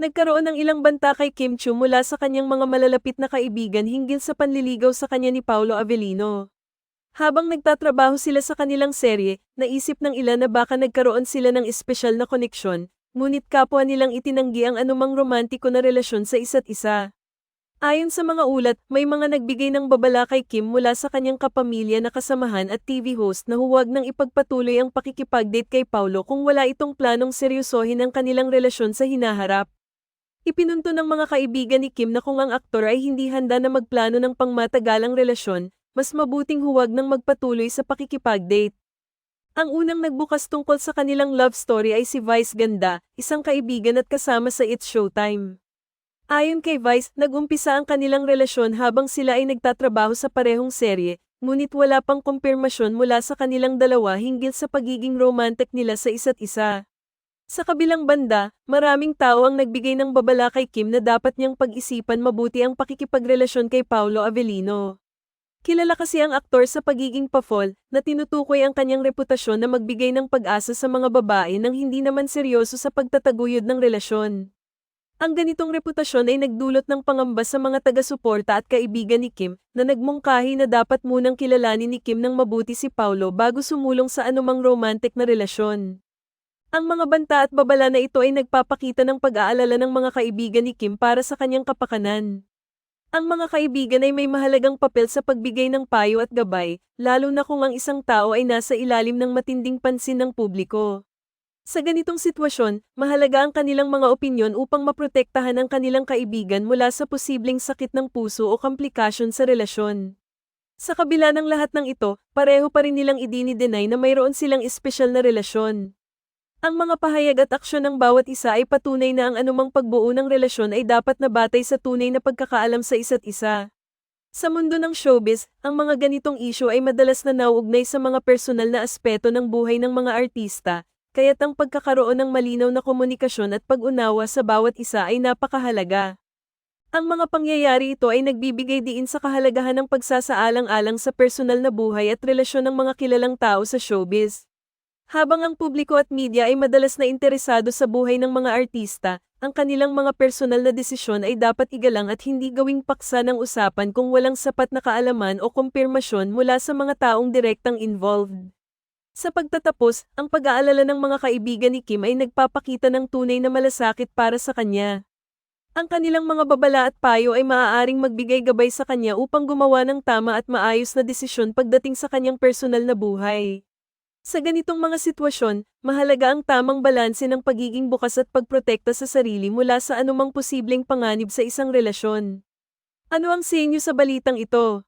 Nagkaroon ng ilang banta kay Kim Chu mula sa kanyang mga malalapit na kaibigan hinggil sa panliligaw sa kanya ni Paolo Avellino. Habang nagtatrabaho sila sa kanilang serye, naisip ng ilan na baka nagkaroon sila ng espesyal na koneksyon, ngunit kapwa nilang itinanggi ang anumang romantiko na relasyon sa isa't isa. Ayon sa mga ulat, may mga nagbigay ng babala kay Kim mula sa kanyang kapamilya na kasamahan at TV host na huwag nang ipagpatuloy ang pakikipag-date kay Paulo kung wala itong planong seryosohin ang kanilang relasyon sa hinaharap. Ipinunto ng mga kaibigan ni Kim na kung ang aktor ay hindi handa na magplano ng pangmatagalang relasyon, mas mabuting huwag nang magpatuloy sa pakikipag-date. Ang unang nagbukas tungkol sa kanilang love story ay si Vice Ganda, isang kaibigan at kasama sa It's Showtime. Ayon kay Vice, nag-umpisa ang kanilang relasyon habang sila ay nagtatrabaho sa parehong serye, ngunit wala pang kumpirmasyon mula sa kanilang dalawa hinggil sa pagiging romantic nila sa isa't isa. Sa kabilang banda, maraming tao ang nagbigay ng babala kay Kim na dapat niyang pag-isipan mabuti ang pakikipagrelasyon kay Paolo Avellino. Kilala kasi ang aktor sa pagiging pa-fall, na tinutukoy ang kanyang reputasyon na magbigay ng pag-asa sa mga babae nang hindi naman seryoso sa pagtataguyod ng relasyon. Ang ganitong reputasyon ay nagdulot ng pangamba sa mga taga-suporta at kaibigan ni Kim, na nagmungkahi na dapat munang kilalanin ni Kim ng mabuti si Paulo bago sumulong sa anumang romantic na relasyon. Ang mga banta at babala na ito ay nagpapakita ng pag-aalala ng mga kaibigan ni Kim para sa kanyang kapakanan. Ang mga kaibigan ay may mahalagang papel sa pagbigay ng payo at gabay, lalo na kung ang isang tao ay nasa ilalim ng matinding pansin ng publiko. Sa ganitong sitwasyon, mahalaga ang kanilang mga opinyon upang maprotektahan ang kanilang kaibigan mula sa posibleng sakit ng puso o komplikasyon sa relasyon. Sa kabila ng lahat ng ito, pareho pa rin nilang idini-deny na mayroon silang espesyal na relasyon. Ang mga pahayag at aksyon ng bawat isa ay patunay na ang anumang pagbuo ng relasyon ay dapat na batay sa tunay na pagkakaalam sa isa't isa. Sa mundo ng showbiz, ang mga ganitong isyo ay madalas na nauugnay sa mga personal na aspeto ng buhay ng mga artista, kaya't ang pagkakaroon ng malinaw na komunikasyon at pag-unawa sa bawat isa ay napakahalaga. Ang mga pangyayari ito ay nagbibigay diin sa kahalagahan ng pagsasaalang-alang sa personal na buhay at relasyon ng mga kilalang tao sa showbiz. Habang ang publiko at media ay madalas na interesado sa buhay ng mga artista, ang kanilang mga personal na desisyon ay dapat igalang at hindi gawing paksa ng usapan kung walang sapat na kaalaman o kumpirmasyon mula sa mga taong direktang involved. Sa pagtatapos, ang pag-aalala ng mga kaibigan ni Kim ay nagpapakita ng tunay na malasakit para sa kanya. Ang kanilang mga babala at payo ay maaaring magbigay gabay sa kanya upang gumawa ng tama at maayos na desisyon pagdating sa kanyang personal na buhay. Sa ganitong mga sitwasyon, mahalaga ang tamang balanse ng pagiging bukas at pagprotekta sa sarili mula sa anumang posibleng panganib sa isang relasyon. Ano ang sa inyo sa balitang ito?